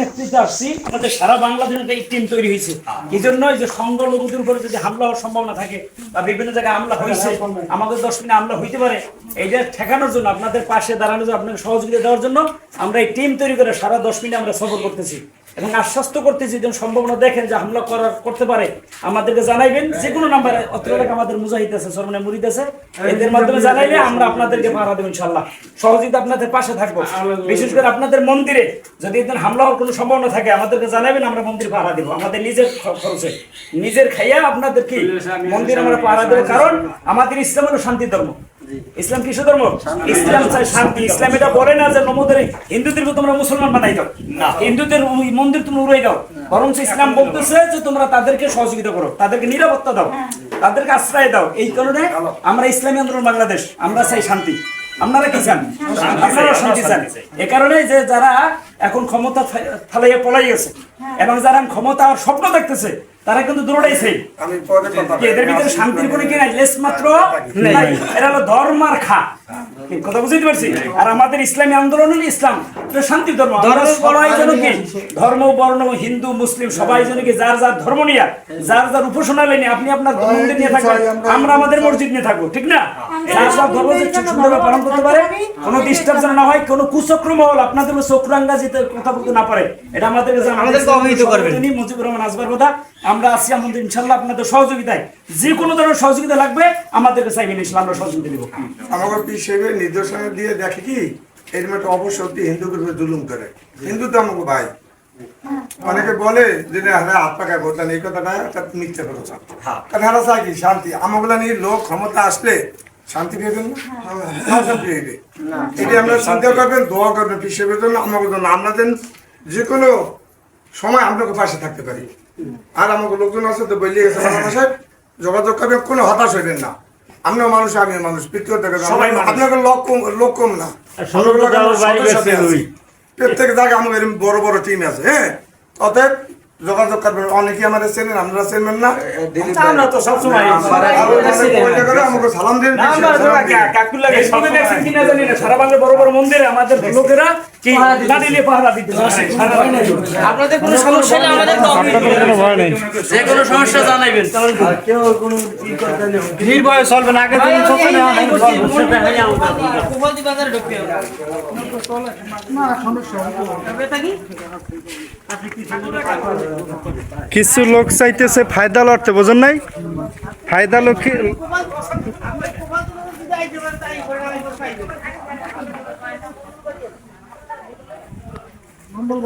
নেতৃত্বে আসছি, আমাদের সারা বাংলাদেশে এই টিম তৈরি হয়েছে। এই জন্য যে সংখ্যালঘুদের উপরে যদি হামলা হওয়ার সম্ভাবনা থাকে বা বিভিন্ন জায়গায় হামলা হয়েছে, আমাদের দশ মিনিট হামলা হইতে পারে, এইটা ঠেকানোর জন্য, আপনাদের পাশে দাঁড়ানোর জন্য, আপনাকে সহযোগিতা দেওয়ার জন্য আমরা এই টিম তৈরি করে সারা দশ মিনিট আমরা সফর করতেছি। এবং আশ্বস্ত করতেছি যখন সম্ভাবনা দেখেন যে হামলা করার করতে পারে। আমাদেরকে জানাইবেন যে কোনো নাম্বারে অত্র আমাদের মুজাহিদ আছে সরমনে মুরিদ আছে এদের মাধ্যমে জানাইলে আমরা আপনাদেরকে পাহারা দেবো ইনশাল্লাহ সহযোগিতা আপনাদের পাশে থাকব। বিশেষ করে আপনাদের মন্দিরে যদি এদের হামলা হওয়ার কোনো সম্ভাবনা থাকে আমাদেরকে জানাবেন আমরা মন্দির পাহারা দেবো। আমাদের নিজের খরচে। নিজের খাইয়া আপনাদের কি মন্দির আমরা পাহারা দেবো। কারণ আমাদের ইসলাম হলো শান্তি ধর্ম। ইসলাম কিসের ধর্ম ইসলাম চাই শান্তি। ইসলাম এটা বলে না যে নমদের হিন্দুদেরকে তোমরা মুসলমান বানাই দাও। না। হিন্দুদের ওই মন্দির তুমি উড়াই দাও। বরং ইসলাম বলতেছে যে তোমরা তাদেরকে সহযোগিতা করো তাদেরকে নিরাপত্তা দাও তাদেরকে আশ্রয় দাও। এই কারণে আমরা ইসলামী আন্দোলন বাংলাদেশ আমরা চাই শান্তি। আপনারা কি চান? আপনারা শান্তি চান। এ কারণে যে যারা এখন ক্ষমতা ফালাইয়া পলাই গেছে এবং যারা ক্ষমতা আর স্বপ্ন দেখতেছে তারা কিন্তু কথা কি এদের ভিতরে শান্তির কোনো কি নাই? লেস মাত্র নাই। এরা হলো ধর্মার খা। কথা বুঝতে পারছি? আর আমাদের ইসলামী আন্দোলন হলো ইসলাম। এটা শান্তির ধর্ম। সবাই যেন কি? ধর্ম বর্ণ হিন্দু মুসলিম সবাই যেন কি? যার যার ধর্ম নিয়ে যার যার উপাসনালয় নিয়ে আপনি আপনার মন্দির নিয়ে থাকবেন। আমরা আমাদের মসজিদ নিয়ে থাকব ঠিক না? যার যার ধর্ম যে সুন্দরভাবে পালন করতে পারে। কোনো ডিস্টার্ব যেন না হয় কোনো কুচক্র মহল আপনাদের চক্রাঙ্গা যেতে কথা বলতে না পারে। এটা আমাদেরকে জানান। অবহিত করবেন। মুজিবুর রহমান আসবার কথা। আমরা আছি আমাদের ইনশাল্লাহ আপনাদের সহযোগিতায়। যে কোনো ধরনের সহযোগিতা লাগবে আমাদেরকে চাইবেন ইনশাল্লাহ আমরা সহযোগিতা দেবো আমাকে পি হিসেবে নিদর্শনে দিয়ে দেখে কি এরকম একটা অপশক্তি হিন্দুদের উপরে জুলুম করে। হিন্দু তো আমাকে ভাই। অনেকে বলে যে হ্যাঁ হাত পাকায় বলতেন এই কথাটা একটা মিথ্যে কথা। কারণ হারা চাই কি? শান্তি। আমাগুলা নিয়ে লোক ক্ষমতা আসলে শান্তি পেয়েবেন না? হ্যাঁ, শান্তি এটি আমরা চিন্তা করবেন দোয়া করবেন পিসেবের জন্য। আমাকে জন্য আপনাদের যে কোনো সময় আপনাকে পাশে থাকতে পারি। আর আমাকে লোকজন আছে তো বলিয়ে গেছে সাহেব যোগাযোগ করবে কোনো হতাশ হইবেন না। আমিও মানুষ আমিও মানুষ পিতৃ থেকে আপনাকে লোক কম লোক কম না। প্রত্যেক জায়গায় আমাদের বড় বড় টিম আছে হ্যাঁ? অতএব যোগাযোগ করবেন অনেকে আমাদের চেনেন আপনারা চেনবেন না। আমরা তো সবসময় আমাকে সালাম দিন সারা বাংলার বড় বড় মন্দিরে আমাদের লোকেরা কি? দাঁড়িয়ে পাহারা দিতে আপনাদের কোনো সমস্যা হলে আমাদের যে কোনো সমস্যা জানাইবেন। নির্ভয়ে চলবেন আগে কিছু লোক চাইতেছে ফায়দা লড়তে বোঝেন নাই? ফায়দা লোক